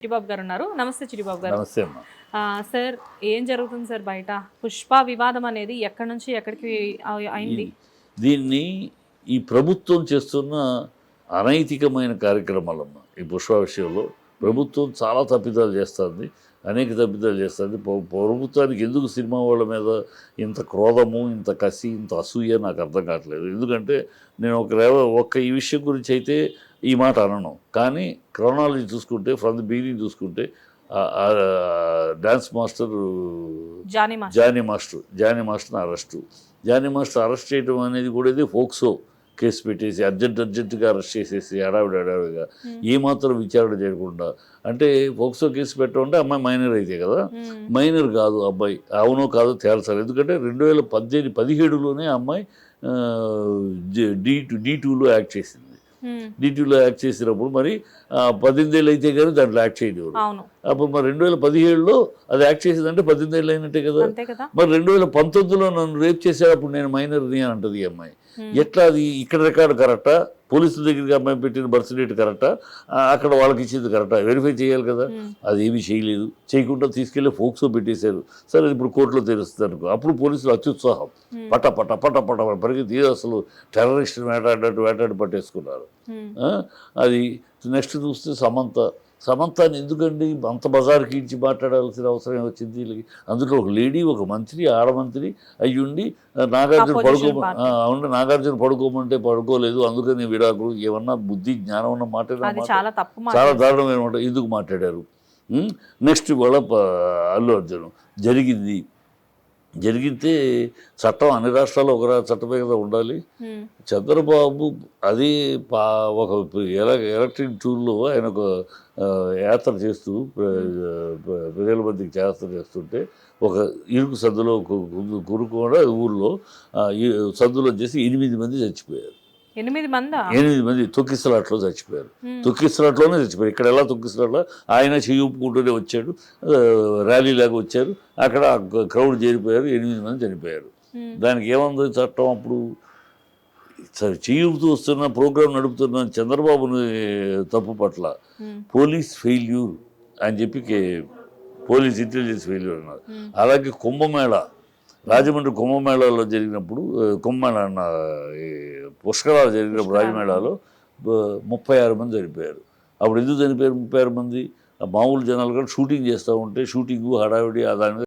చిటిబాబు గారు ఉన్నారు నమస్తే చిటిబాబు గారు. నమస్తే సార్ ఏం జరుగుతుంది సార్ బయట? పుష్ప వివాదం అనేది ఎక్కడి నుంచి ఎక్కడికి అయి- అయింది? దీన్ని ఈ ప్రభుత్వం చేస్తున్న అనైతికమైన కార్యక్రమాలమ్మ ఈ పుష్ప విషయంలో. ప్రభుత్వం చాలా తప్పిదాలు చేస్తుంది అనేక తప్పిదాలు చేస్తుంది. ప్ర- ప్రభుత్వానికి ఎందుకు సినిమా వాళ్ళ మీద ఇంత క్రోధము ఇంత కసి ఇంత అసూయ నాకు అర్థం కావట్లేదు. ఎందుకంటే నేను ఒక రేవ- ఒక్క ఈ విషయం గురించి అయితే ఈ మాట అనను. కానీ క్రోనాలజీ చూసుకుంటే ఫ్రమ్ ది బిగినింగ్ చూసుకుంటే dance master Jani master. Jani master Jani మాస్టర్ని అరెస్టు. జానీ మాస్టర్ అరెస్ట్ చేయడం అనేది కూడా ఇది ఫోక్సో. కేసు పెట్టేసి అర్జెంట్ అర్జెంటుగా అరెస్ట్ చేసేసి హడావిడి హడావిడిగా ఏమాత్రం విచారణ చేయకుండా అంటే ఫోక్సో కేసు పెట్టమంటే అమ్మాయి మైనర్ అయితే కదా? మ్మ్. మైనర్ కాదు అబ్బాయి. అవునో కాదో తేల్చాలి. ఎందుకంటే రెండు వేల పద్దెనిమిది పదిహేడులోనే అమ్మాయి డి టూ డి టూలో యాక్ట్ చేసింది. మ్మ్. డి టూలో యాక్ట్ చేసినప్పుడు మరి ఆ, పద్దెనిమిది ఏళ్ళు అయితే కానీ దాంట్లో యాక్ట్ అవును. అప్పుడు మరి రెండు వేల పదిహేడులో అది యాక్ట్ చేసిందంటే పద్దెనిమిది ఏళ్ళు అయినట్టే కదా. మరి రెండు వేల పంతొమ్మిదిలో నన్ను రేప్ చేసేటప్పుడు నేను మైనర్ని అని అంటది అమ్మాయి. మ్మ్. ఎట్లా అది ఇక్కడ రికార్డు కరెక్టా? పోలీసుల దగ్గరికి అమ్మాయి పెట్టిన బర్త్ డేట్ కరెక్టా? అక్కడ వాళ్ళకి ఇచ్చింది కరెక్టా? వెరిఫై చేయాలి కదా. అది ఏమీ చేయలేదు. చేయకుండా తీసుకెళ్ళి ఫోక్సో పెట్టేశారు. సరే ఇప్పుడు కోర్టులో తెలుస్తుంది అనుకో. అప్పుడు పోలీసులు అత్యుత్సాహం. పట పట పట పట పరిగెత్తి అసలు టెర్రరిస్ట్ వేటాడినట్టు వేటాడి పట్టేసుకున్నారు. అది నెక్స్ట్ చూస్తే సమంత. సమంతాన్ని ఎందుకండి? అంత బజార్కి ఇచ్చి మాట్లాడాల్సిన అవసరం వచ్చింది వీళ్ళకి? అందులో ఒక లేడీ ఒక మంత్రి ఆడమంత్రి అయ్యుండి నాగార్జున పడుకో. అవును నాగార్జున పడుకోమంటే పడుకోలేదు. అందుకని విడాకులు ఏమన్నా బుద్ధి జ్ఞానం ఉన్న మాట అది చాలా తప్పు మాట. చాలా దారుణమైన మాట. ఎందుకు మాట్లాడారు? నెక్స్ట్ ప- అల్లు అర్జున్. జరిగింది. జరిగితే చట్టం అన్ని రాష్ట్రాల్లో ఒక రా- చట్టమే కదా ఉండాలి. చంద్రబాబు అది పా ఒక ఎల ఎలక్ట్రిక్ టూర్లో ఆయన ఒక యాత్ర చేస్తూ ప్ర- ప్ర- ప్రజల మధ్యకి యాత్ర చేస్తుంటే ఒక ఇరుకు సందులో కూడా ఈ సందులో చేసి ఎనిమిది మంది చచ్చిపోయారు ఎనిమిది మందా? ఎనిమిది మంది తొక్కిసలాట్లో చచ్చిపోయారు. తొక్కిసలాట్లోనే చచ్చిపోయారు. ఇక్కడ ఎలా తొక్కిసలాట్లో ఆయన చెయ్యి ఊపుకుంటూనే వచ్చాడు ర్యాలీ లాగా వచ్చారు. అక్కడ క్రౌడ్ చేరిపోయారు. ఎనిమిది మంది చనిపోయారు. దానికి ఏముంది చట్టం అప్పుడు? చేయూపుతూ వస్తున్న ప్రోగ్రాం నడుపుతున్న చంద్రబాబుని తప్పు పట్ల. పోలీస్ ఫెయిల్యూర్ అని చెప్పి పోలీస్ ఇంటెలిజెన్స్ ఫెయిల్యూర్ అన్నారు. అలాగే కుంభమేళ రాజమండ్రి కుంభమేళాలో జరిగినప్పుడు కుంభమేళ అన్న ఈ పుష్కరాలు జరిగినప్పుడు రాజమేళాలో ముప్పై ఆరు మంది చనిపోయారు. అప్పుడు ఎందుకు చనిపోయారు ముప్పై ఆరు మంది? ఆ మామూలు జనాలు కూడా షూటింగ్ చేస్తూ ఉంటే షూటింగ్ హడావిడి ఆ దాని మీద